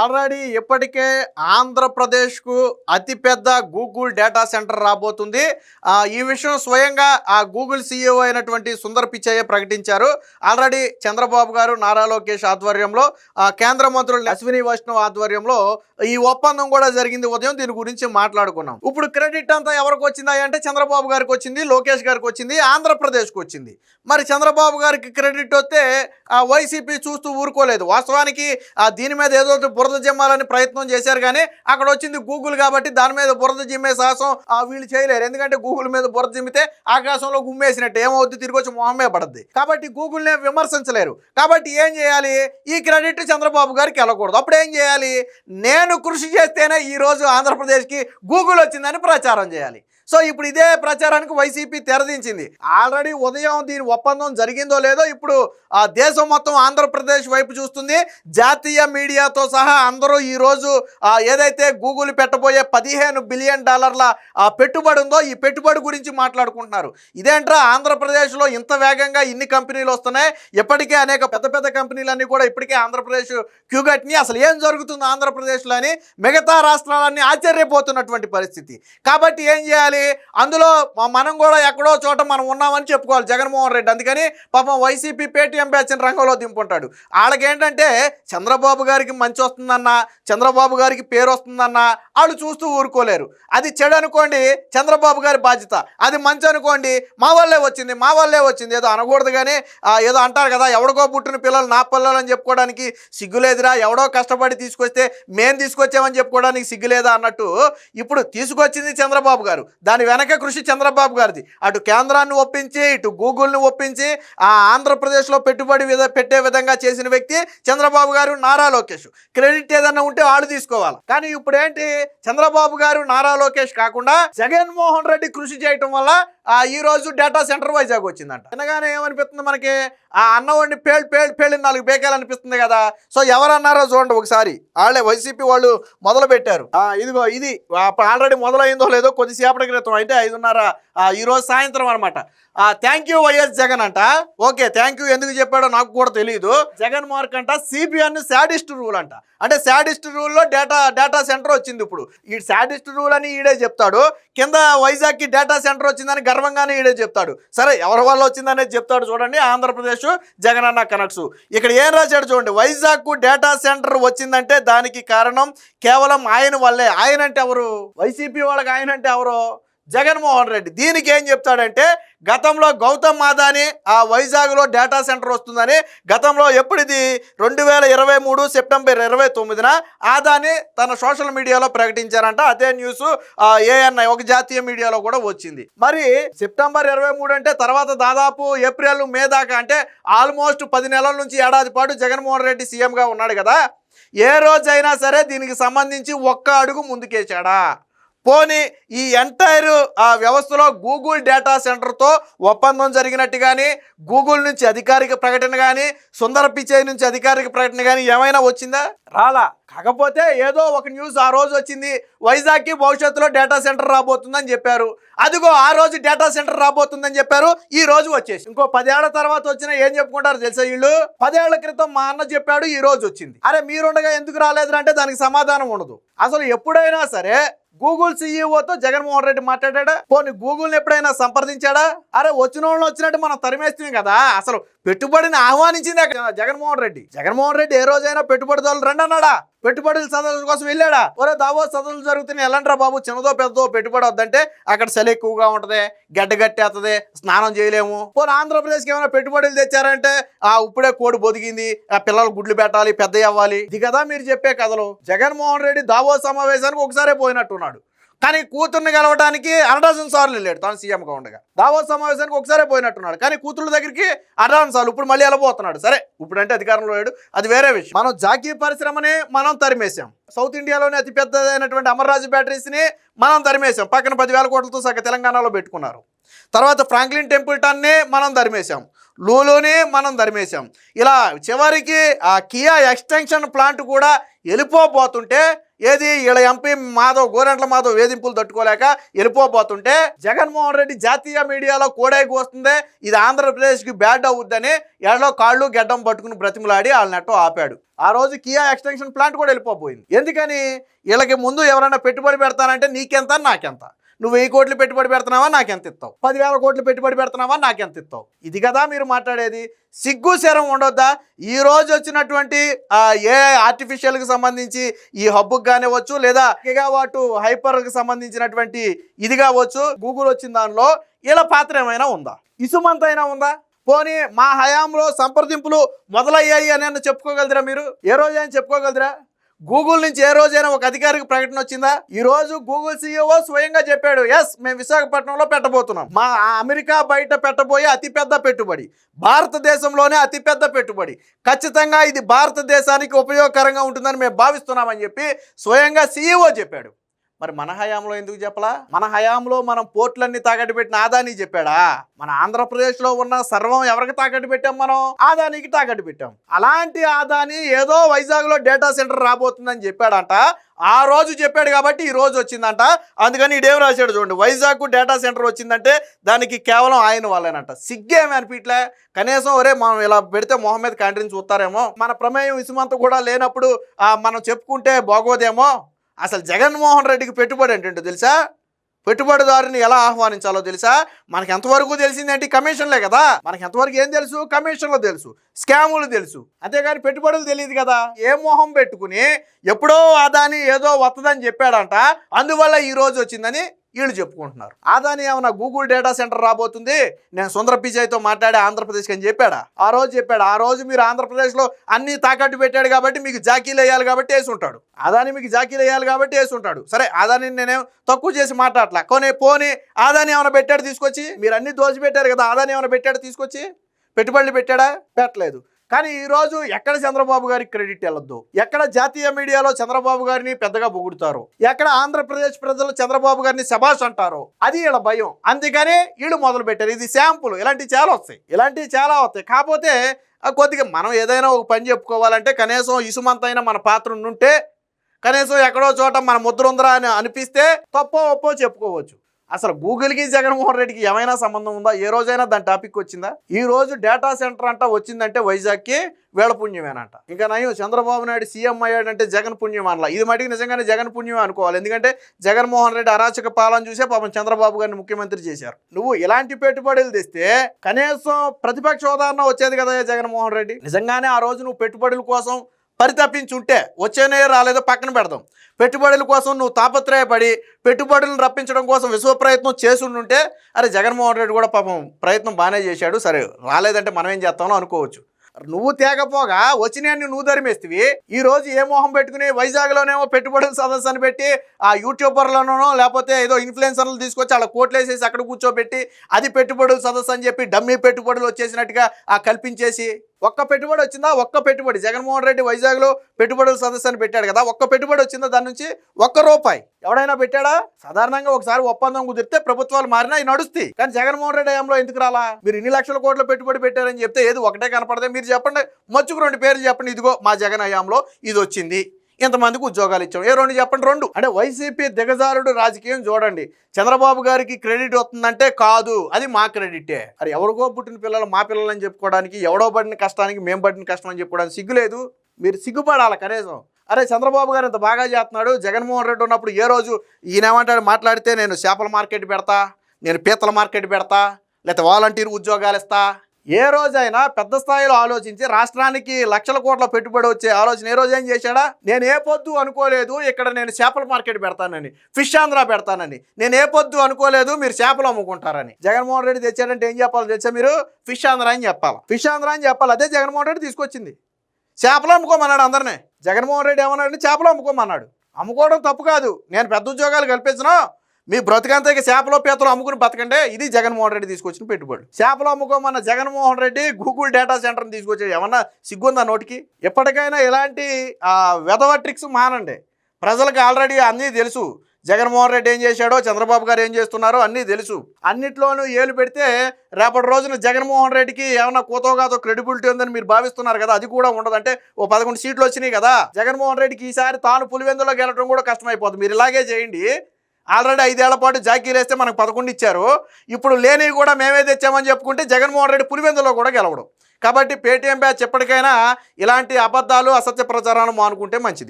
Already ఇప్పటికే ఆంధ్రప్రదేశ్కు అతిపెద్ద గూగుల్ డేటా సెంటర్ రాబోతుంది. ఈ విషయం స్వయంగా ఆ గూగుల్ సీఈఓ అయినటువంటి సుందర్ పిచ్చయ్య ప్రకటించారు. ఆల్రెడీ చంద్రబాబు గారు నారా లోకేష్ ఆధ్వర్యంలో కేంద్ర మంత్రులు అశ్విని వైష్ణవ్ ఆధ్వర్యంలో ఈ ఒప్పందం కూడా జరిగింది. ఉదయం దీని గురించి మాట్లాడుకున్నాం. ఇప్పుడు క్రెడిట్ అంతా ఎవరికి వచ్చిందా అంటే చంద్రబాబు గారికి వచ్చింది లోకేష్ గారికి వచ్చింది ఆంధ్రప్రదేశ్కి వచ్చింది. మరి చంద్రబాబు గారికి క్రెడిట్ వస్తే ఆ వైసీపీ చూస్తూ ఊరుకోలేదు. వాస్తవానికి దీని మీద ఏదో బురద జిమ్మాలని ప్రయత్నం చేశారు కానీ అక్కడ వచ్చింది గూగుల్ కాబట్టి దాని మీద బురద జిమ్మే సాహసం వీళ్ళు చేయలేరు. ఎందుకంటే గూగుల్ మీద బురద జిమ్మితే ఆకాశంలో గుమ్మేసినట్టు ఏమవుద్ది? తిరిగి వచ్చి మొహమే పడద్ది. కాబట్టి గూగుల్నే విమర్శించలేరు. కాబట్టి ఏం చేయాలి? ఈ క్రెడిట్ చంద్రబాబు గారికి వెళ్ళకూడదు. అప్పుడు ఏం చేయాలి? నేను కృషి చేస్తేనే ఈ రోజు ఆంధ్రప్రదేశ్కి గూగుల్ వచ్చిందని ప్రచారం చేయాలి. సో ఇప్పుడు ఇదే ప్రచారానికి వైసీపీ తెరదించింది. ఆల్రెడీ ఉదయం దీని ఒప్పందం జరిగిందో లేదో ఇప్పుడు దేశం మొత్తం ఆంధ్రప్రదేశ్ వైపు చూస్తుంది. జాతీయ మీడియాతో సహా అందరూ ఈరోజు ఏదైతే గూగుల్ పెట్టబోయే పదిహేను బిలియన్ డాలర్ల పెట్టుబడి ఉందో ఈ పెట్టుబడి గురించి మాట్లాడుకుంటున్నారు. ఇదేంట్రా? ఆంధ్రప్రదేశ్లో ఇంత వేగంగా ఇన్ని కంపెనీలు వస్తున్నాయి. ఇప్పటికే అనేక పెద్ద పెద్ద కంపెనీలన్నీ కూడా ఇప్పటికే ఆంధ్రప్రదేశ్ క్యూగట్ని అసలు ఏం జరుగుతుంది ఆంధ్రప్రదేశ్లో అని మిగతా రాష్ట్రాలన్నీ ఆశ్చర్యపోతున్నటువంటి పరిస్థితి. కాబట్టి ఏం చేయాలి? అందులో మనం కూడా ఎక్కడో చోట మనం ఉన్నామని చెప్పుకోవాలి జగన్మోహన్ రెడ్డి. అందుకని పాపం వైసీపీ పేటీఎం బ్యాచ్ని రంగంలో దింపుంటాడు. వాళ్ళకేంటంటే చంద్రబాబు గారికి మంచి వస్తుందన్న చంద్రబాబు గారికి పేరు వస్తుందన్న వాళ్ళు చూస్తూ ఊరుకోలేరు. అది చెడు అనుకోండి చంద్రబాబు గారి బాధ్యత. అది మంచి అనుకోండి మా వల్లే వచ్చింది మా వల్లే వచ్చింది. ఏదో అనకూడదు కానీ ఏదో అంటారు కదా ఎవడికో పుట్టిన పిల్లలు నా పిల్లలు అని చెప్పుకోవడానికి సిగ్గులేదురా ఎవడో కష్టపడి తీసుకొస్తే మేం తీసుకొచ్చామని చెప్పుకోవడానికి సిగ్గులేదా అన్నట్టు ఇప్పుడు తీసుకొచ్చింది చంద్రబాబు గారు. దాని వెనక కృషి చంద్రబాబు గారిది. అటు కేంద్రాన్ని ఒప్పించి ఇటు గూగుల్ని ఒప్పించి ఆ ఆంధ్రప్రదేశ్లో పెట్టుబడి విధ పెట్టే విధంగా చేసిన వ్యక్తి చంద్రబాబు గారు నారా లోకేష్. క్రెడిట్ ఏదన్నా ఉంటే వాళ్ళు తీసుకోవాలి. కానీ ఇప్పుడు ఏంటి చంద్రబాబు గారు నారా లోకేష్ కాకుండా జగన్మోహన్ రెడ్డి కృషి చేయటం వల్ల ఈరోజు ఈ రోజు డేటా సెంటర్ వైజాగ్ వచ్చిందంట. అనగానే ఏమనిపిస్తుంది మనకి? ఆ అన్నవాడిని పేళ్ళు పేళ్ళు పేళ్ళు నాలుగు బేకాలనిపిస్తుంది కదా. సో ఎవరన్నారో చూడండి ఒకసారి. వాళ్ళే వైసీపీ వాళ్ళు మొదలు పెట్టారు ఇదిగో ఇది. ఆల్రెడీ మొదలైందో లేదో కొద్దిసేపటి క్రితం అయితే ఐదున్నర ఆ, సాయంత్రం అనమాట థ్యాంక్ యూ వైఎస్ జగన్ అంట. ఓకే థ్యాంక్ యూ ఎందుకు చెప్పాడో నాకు కూడా తెలియదు జగన్ మార్క్ అంట సిబిఎన్ శాడిస్ట్ రూల్ అంట. అంటే శాడిస్ట్ రూల్లో డేటా డేటా సెంటర్ వచ్చింది ఇప్పుడు. ఈ శాడిస్ట్ రూల్ అని ఈడే చెప్తాడు. కింద వైజాగ్కి డేటా సెంటర్ వచ్చిందని గర్వంగానే ఈడే చెప్తాడు. సరే ఎవరి వల్ల వచ్చిందనేది చెప్తాడు చూడండి. ఆంధ్రప్రదేశ్ జగన్ అన్న కనెక్ట్స్. ఇక్కడ ఏం రాశాడు చూడండి. వైజాగ్కు డేటా సెంటర్ వచ్చిందంటే దానికి కారణం కేవలం ఆయన వల్లే. ఆయన అంటే ఎవరు? వైసీపీ వాళ్ళకి ఆయన అంటే ఎవరు? జగన్మోహన్ రెడ్డి. దీనికి ఏం చెప్తాడంటే గతంలో గౌతమ్ మాదాని ఆ వైజాగ్లో డేటా సెంటర్ వస్తుందని గతంలో ఎప్పుడు ఇది రెండు వేల ఇరవై మూడు సెప్టెంబర్ ఇరవై తొమ్మిదిన ఆదాని తన సోషల్ మీడియాలో ప్రకటించారంట. అదే న్యూస్ ఏఎన్ఐ ఒక జాతీయ మీడియాలో కూడా వచ్చింది. మరి సెప్టెంబర్ ఇరవై మూడు అంటే తర్వాత దాదాపు ఏప్రిల్ మే దాకా అంటే ఆల్మోస్ట్ పది నెలల నుంచి ఏడాది పాటు జగన్మోహన్ రెడ్డి సీఎంగా ఉన్నాడు కదా. ఏ రోజైనా సరే దీనికి సంబంధించి ఒక్క అడుగు ముందుకేశాడా? పోనీ ఈ ఎంటైర్ ఆ వ్యవస్థలో గూగుల్ డేటా సెంటర్తో ఒప్పందం జరిగినట్టు కానీ గూగుల్ నుంచి అధికారిక ప్రకటన కానీ సుందర పిచై నుంచి అధికారిక ప్రకటన కానీ ఏమైనా వచ్చిందా? రాలా. కాకపోతే ఏదో ఒక న్యూస్ ఆ రోజు వచ్చింది. వైజాగ్కి భవిష్యత్తులో డేటా సెంటర్ రాబోతుందని చెప్పారు. అదిగో ఆ రోజు డేటా సెంటర్ రాబోతుందని చెప్పారు. ఈ రోజు వచ్చేసి ఇంకో పదేళ్ళ తర్వాత వచ్చినా ఏం చెప్పుకుంటారు తెలుసా వీళ్ళు? పదేళ్ళ క్రితం మా అన్న చెప్పాడు ఈ రోజు వచ్చింది. అరే మీరుండగా ఎందుకు రాలేదు అంటే దానికి సమాధానం ఉండదు. అసలు ఎప్పుడైనా సరే గూగుల్ సీఈఓతో జగన్మోహన్ రెడ్డి మాట్లాడా పోనీ గూగుల్ని ఎప్పుడైనా సంప్రదించాడా? అరే వచ్చిన వాళ్ళు వచ్చినట్టు మనం తరిమేస్తున్నాం కదా. అసలు పెట్టుబడిని ఆహ్వానించింది అక్కడ. జగన్మోహన్ రెడ్డి. జగన్మోహన్ రెడ్డి ఏ రోజైనా పెట్టుబడిదారులు రండి అన్నాడా? పెట్టుబడుల సదస్సు కోసం వెళ్ళాడా? ఒరే దావో సదస్సులు జరుగుతున్నాయి. వెళ్ళండిరా బాబు చిన్నదో పెద్దదో పెట్టుబడి వద్దంటే అక్కడ చలి ఎక్కువగా ఉంటది గడ్డ గట్టేస్తుంది స్నానం చేయలేము. పోనీ ఆంధ్రప్రదేశ్కి ఏమైనా పెట్టుబడులు తెచ్చారంటే ఆ ఇప్పుడే కోడి బొదిగింది ఆ పిల్లలు గుడ్లు పెట్టాలి పెద్ద అవ్వాలి. ఇది కదా మీరు చెప్పే కథలు. జగన్మోహన్ రెడ్డి దావో సమావేశానికి ఒకసారే పోయినట్టున్నాడు. కానీ కూతుర్ని కలవడానికి అరడజన్ సార్లు వెళ్ళాడు తాను సీఎంగా ఉండగా. దావో సమావేశానికి ఒకసారే పోయినట్టున్నాడు. కానీ కూతురు దగ్గరికి అరడజన్ సార్లు ఇప్పుడు మళ్ళీ వెళ్ళబోతున్నాడు. సరే ఇప్పుడు అంటే అధికారంలో లేడు. అది వేరే విషయం. మనం జాకీ పరిశ్రమని మనం తరిమేశాం. సౌత్ ఇండియాలోనే అతి పెద్దదైనటువంటి అమర్రాజు బ్యాటరీస్ని మనం తరిమేశాం. పక్కన పదివేల కోట్లతో సగ తెలంగాణలో పెట్టుకున్నారు. తర్వాత ఫ్రాంక్లిన్ టెంపుల్టన్ని మనం ధరిమేశాం లూలుని మనం ధరిమేశాం ఇలా చివరికి ఆ కియా ఎక్స్టెన్షన్ ప్లాంట్ కూడా వెళ్ళిపోబోతుంటే ఏది? వీళ్ళ ఎంపీ మాధవ్ గోరెంట్ల మాధవ్ వేధింపులు తట్టుకోలేక వెళ్ళిపోబోతుంటే జగన్మోహన్ రెడ్డి జాతీయ మీడియాలో కోడైకి వస్తుంది ఇది ఆంధ్రప్రదేశ్కి బ్యాడ్ అవుద్దని ఎడలో కాళ్ళు గెడ్డం పట్టుకుని బ్రతిమలాడి వాళ్ళ నెట్టో ఆపాడు. ఆ రోజు కియా ఎక్స్టెన్షన్ ప్లాంట్ కూడా వెళ్ళిపోబోయింది. ఎందుకని? వీళ్ళకి ముందు ఎవరైనా పెట్టుబడి పెడతానంటే నీకెంత? నాకెంత? నువ్వు వెయ్యి కోట్లు పెట్టుబడి పెడుతున్నావా? నాకెంత ఇస్తావు? పదివేల కోట్లు పెట్టుబడి పెడుతున్నావా? నాకెంత ఇస్తావు? ఇది కదా మీరు మాట్లాడేది. సిగ్గు శరం ఉండొద్దా? ఈ రోజు వచ్చినటువంటి ఏ ఆర్టిఫిషియల్కి సంబంధించి ఈ హబ్కి కానివ్వచ్చు లేదా గిగావాటు హైపర్కి సంబంధించినటువంటి ఇది కావచ్చు గూగుల్ వచ్చిన దానిలో ఇలా పాత్ర ఏమైనా ఉందా? ఇసుమంత అయినా ఉందా? పోనీ మా హయాంలో సంప్రదింపులు మొదలయ్యాయి అని అన్న చెప్పుకోగలరా మీరు? ఏ రోజు అని చెప్పుకోగలరా? గూగుల్ నుంచి ఏ రోజైనా ఒక అధికారిక ప్రకటన వచ్చిందా? ఈ రోజు గూగుల్ సీఈఓ స్వయంగా చెప్పాడు ఎస్ మేము విశాఖపట్నంలో పెట్టబోతున్నాం. మా అమెరికా బయట పెట్టబోయే అతిపెద్ద పెట్టుబడి భారతదేశంలోనే అతిపెద్ద పెట్టుబడి. ఖచ్చితంగా ఇది భారతదేశానికి ఉపయోగకరంగా ఉంటుందని మేము భావిస్తున్నామని చెప్పి స్వయంగా సీఈఓ చెప్పాడు. మరి మన హయాంలో ఎందుకు చెప్పలా? మన హయాంలో మనం పోర్ట్లన్నీ తాకట్టు పెట్టిన ఆదాని చెప్పాడా? మన ఆంధ్రప్రదేశ్లో ఉన్న సర్వం ఎవరికి తాకట్టు పెట్టాం మనం? ఆదానికి తాకట్టు పెట్టాం. అలాంటి ఆదాని ఏదో వైజాగ్లో డేటా సెంటర్ రాబోతుందని చెప్పాడంట. ఆ రోజు చెప్పాడు కాబట్టి ఈ రోజు వచ్చిందంట. అందుకని ఇడేం రాశాడు చూడండి. వైజాగ్ డేటా సెంటర్ వచ్చిందంటే దానికి కేవలం ఆయన వాళ్ళేనంట. సిగ్గేమి అనిపించలే కనీసం ఒరే మనం ఇలా పెడితే మొహం మీద చూస్తారేమో. మన ప్రమేయం ఇసుమంత కూడా లేనప్పుడు మనం చెప్పుకుంటే బాగోదేమో? అసలు జగన్మోహన్ రెడ్డికి పెట్టుబడి ఏంటంటే తెలుసా? పెట్టుబడిదారుని ఎలా ఆహ్వానించాలో తెలుసా? మనకి ఎంతవరకు తెలిసిందంటే కమిషన్లే కదా. మనకి ఎంతవరకు ఏం తెలుసు? కమిషన్లు తెలుసు. స్కాములు తెలుసు. అంతేగాని పెట్టుబడులు తెలియదు కదా. ఏ మొహం పెట్టుకుని ఎప్పుడో అదాని ఏదో వస్తుందని చెప్పాడంట. అందువల్ల ఈ రోజు వచ్చిందని వీళ్ళు చెప్పుకుంటున్నారు. ఆదాని ఏమైనా గూగుల్ డేటా సెంటర్ రాబోతుంది? నేను సుందర పిచాయ్తో మాట్లాడే ఆంధ్రప్రదేశ్కి అని చెప్పాడా? ఆ రోజు చెప్పాడు. ఆ రోజు మీరు ఆంధ్రప్రదేశ్లో అన్ని తాకట్టు పెట్టాడు కాబట్టి మీకు జాకీలు వేయాలి కాబట్టి వేసి ఉంటాడు. ఆదాని మీకు జాకీలు వేయాలి కాబట్టి వేసి ఉంటాడు. సరే ఆదాని నేనేం తక్కువ చేసి మాట్లాడలా కొనే పోనీ ఆదాని ఏమైనా పెట్టాడు తీసుకొచ్చి? మీరు అన్ని దోచి పెట్టారు కదా ఆదాని ఏమైనా పెట్టాడు తీసుకొచ్చి? పెట్టుబడులు పెట్టాడా? పెట్టలేదు. కానీ ఈరోజు ఎక్కడ చంద్రబాబు గారికి క్రెడిట్ వెళ్ళొద్దు? ఎక్కడ జాతీయ మీడియాలో చంద్రబాబు గారిని పెద్దగా పొగుడుతారు ఎక్కడ ఆంధ్రప్రదేశ్ ప్రజలు చంద్రబాబు గారిని శబాష్ అంటారు? అది వీళ్ళ భయం. అందుకని వీళ్ళు మొదలు పెట్టారు ఇది శాంపుల్. ఇలాంటివి చాలా వస్తాయి. ఇలాంటివి చాలా వస్తాయి. కాకపోతే కొద్దిగా మనం ఏదైనా ఒక పని చెప్పుకోవాలంటే కనీసం ఇసుమంతైనా మన పాత్ర ఉంటే కనీసం ఎక్కడో చోట మన ముద్ర ఉందరా అని అనిపిస్తే తప్పో ఒప్పో చెప్పుకోవచ్చు. అసలు గూగుల్కి జగన్మోహన్ రెడ్డికి ఏమైనా సంబంధం ఉందా? ఏ రోజైనా దాని టాపిక్ వచ్చిందా? ఈ రోజు డేటా సెంటర్ అంట వచ్చిందంటే వైజాగ్కి వేళ పుణ్యమేనంట. ఇంకా నయం చంద్రబాబు నాయుడు సీఎం అయ్యాడంటే జగన్ పుణ్యం అనలా ఇది మటుకు నిజంగానే జగన్ పుణ్యం అనుకోవాలి. ఎందుకంటే జగన్మోహన్ రెడ్డి అరాచక పాలన చూసే పాపం చంద్రబాబు గారిని ముఖ్యమంత్రి చేశారు. నువ్వు ఇలాంటి పెట్టుబడులు తెస్తే కనీసం ప్రతిపక్ష ఉదాహరణ వచ్చేది కదా జగన్మోహన్ రెడ్డి? నిజంగానే ఆ రోజు నువ్వు పెట్టుబడుల కోసం పరితపించుంటే వచ్చేనే రాలేదో పక్కన పెడదాం. పెట్టుబడుల కోసం నువ్వు తాపత్రయపడి పెట్టుబడులను రప్పించడం కోసం విశ్వ ప్రయత్నం చేసుంటుంటే అరే జగన్మోహన్ రెడ్డి కూడా పాపం ప్రయత్నం బాగానే చేశాడు. సరే రాలేదంటే మనం ఏం చేస్తామో అనుకోవచ్చు. నువ్వు తేకపోగా వచ్చినాన్ని నువ్వు ధరిమేస్తివి ఈ రోజు ఏ మోహం పెట్టుకుని వైజాగ్లోనేమో పెట్టుబడుల సదస్సు అని పెట్టి ఆ యూట్యూబర్లనో లేకపోతే ఏదో ఇన్ఫ్లుయెన్సర్లు తీసుకొచ్చి అలా కోట్లు వేసేసి అక్కడ కూర్చోబెట్టి అది పెట్టుబడుల సదస్సు అని చెప్పి డమ్మీ పెట్టుబడులు వచ్చేసినట్టుగా ఆ కల్పించేసి ఒక్క పెట్టుబడి వచ్చిందా? ఒక్క పెట్టుబడి. జగన్మోహన్ రెడ్డి వైజాగ్లో పెట్టుబడుల సదస్సు పెట్టాడు కదా. ఒక్క పెట్టుబడి వచ్చిందా దాని నుంచి? ఒక్క రూపాయి. ఎవడైనా పెట్టాడా? సాధారణంగా ఒకసారి ఒప్పందం కుదిరితే ప్రభుత్వాలు మారినా అవి నడుస్తాయి. కానీ జగన్మోహన్ రెడ్డి హయాంలో ఎందుకు రాలా? మీరు ఇన్ని లక్షల కోట్ల పెట్టుబడి పెట్టారని చెప్తే ఏది ఒకటే కనపడదే? మీరు చెప్పండి. మచ్చుకు రెండు పేర్లు చెప్పండి. ఇదిగో మా జగన్ హయాంలో ఇది వచ్చింది. ఇంతమందికి ఉద్యోగాలు ఇచ్చాం. ఏ రెండు చెప్పండి రెండు. అంటే వైసీపీ దిగజారుడు రాజకీయం చూడండి. చంద్రబాబు గారికి క్రెడిట్ వస్తుందంటే కాదు అది మా క్రెడిటే. అది ఎవరికో పుట్టిన పిల్లలు మా పిల్లలని చెప్పుకోవడానికి ఎవడో పడిన కష్టానికి మేము పడిన కష్టం అని చెప్పుకోవడానికి సిగ్గులేదు మీరు సిగ్గుపడాలి కనీసం. అరే చంద్రబాబు గారు ఇంత బాగా చేస్తున్నాడు. జగన్మోహన్ రెడ్డి ఉన్నప్పుడు ఏ రోజు ఈయనేమంటాడు మాట్లాడితే నేను చేపల మార్కెట్ పెడతా నేను పీతల మార్కెట్ పెడతా లేకపోతే వాలంటీర్ ఉద్యోగాలు ఇస్తా ఏ రోజైనా పెద్ద స్థాయిలో ఆలోచించి రాష్ట్రానికి లక్షల కోట్ల పెట్టుబడి వచ్చే ఆలోచన ఏ రోజు ఏం చేశాడా? నేను ఏ పొద్దు అనుకోలేదు ఇక్కడ నేను చేపల మార్కెట్ పెడతానని ఫిష్ ఆంధ్ర పెడతానని. నేను ఏ పొద్దు అనుకోలేదు మీరు చేపలు అమ్ముకుంటారని. జగన్మోహన్ రెడ్డి తెచ్చాడంటే ఏం చెప్పాలి తెచ్చా మీరు? ఫిష్ ఆంధ్ర అని చెప్పాలి. ఫిష్ ఆంధ్ర అని చెప్పాలి. అదే జగన్మోహన్ రెడ్డి తీసుకొచ్చింది. చేపలు అమ్ముకోమన్నాడు అందరినీ. జగన్మోహన్ రెడ్డి ఏమన్నాడు చేపలు అమ్ముకోమన్నాడు. అమ్ముకోవడం తప్పు కాదు. నేను పెద్ద ఉద్యోగాలు కల్పించను. మీ బ్రతికంతా చేపలో పీతలు అమ్ముకుని బతకండి. ఇది జగన్మోహన్ రెడ్డి తీసుకొచ్చిన పెట్టుబడి. చేపలు అమ్ముకోమన్న జగన్మోహన్ రెడ్డి గూగుల్ డేటా సెంటర్ని తీసుకొచ్చాడు. ఏమన్నా సిగ్గుందా నోటికి? ఎప్పటికైనా ఇలాంటి వెధవ ట్రిక్స్ మానండి. ప్రజలకు ఆల్రెడీ అన్నీ తెలుసు. జగన్మోహన్ రెడ్డి ఏం చేశాడో చంద్రబాబు గారు ఏం చేస్తున్నారో అన్నీ తెలుసు. అన్నిట్లోనూ ఏలు పెడితే రేపటి రోజున జగన్మోహన్ రెడ్డికి ఏమైనా కోతోగాతో క్రెడిబిలిటీ ఉందని మీరు భావిస్తున్నారు కదా అది కూడా ఉండదు. అంటే ఓ పదకొండు సీట్లు వచ్చినాయి కదా జగన్మోహన్ రెడ్డికి ఈసారి తాను పులివెందులో గెలడం కూడా కష్టమైపోతుంది మీరు ఇలాగే చేయండి. ఆల్రెడీ ఐదేళ్ళ పాటు జాకీర్ వేస్తే మనకు పదకొండు ఇచ్చారు. ఇప్పుడు లేనివి కూడా మేమే తెచ్చామని చెప్పుకుంటే జగన్మోహన్ రెడ్డి పులివెందులో కూడా గెలవడం. కాబట్టి పేటీఎం బ్యాచ్ ఎప్పటికైనా ఇలాంటి అబద్ధాలు అసత్య ప్రచారాలు మానుకుంటే మంచిది.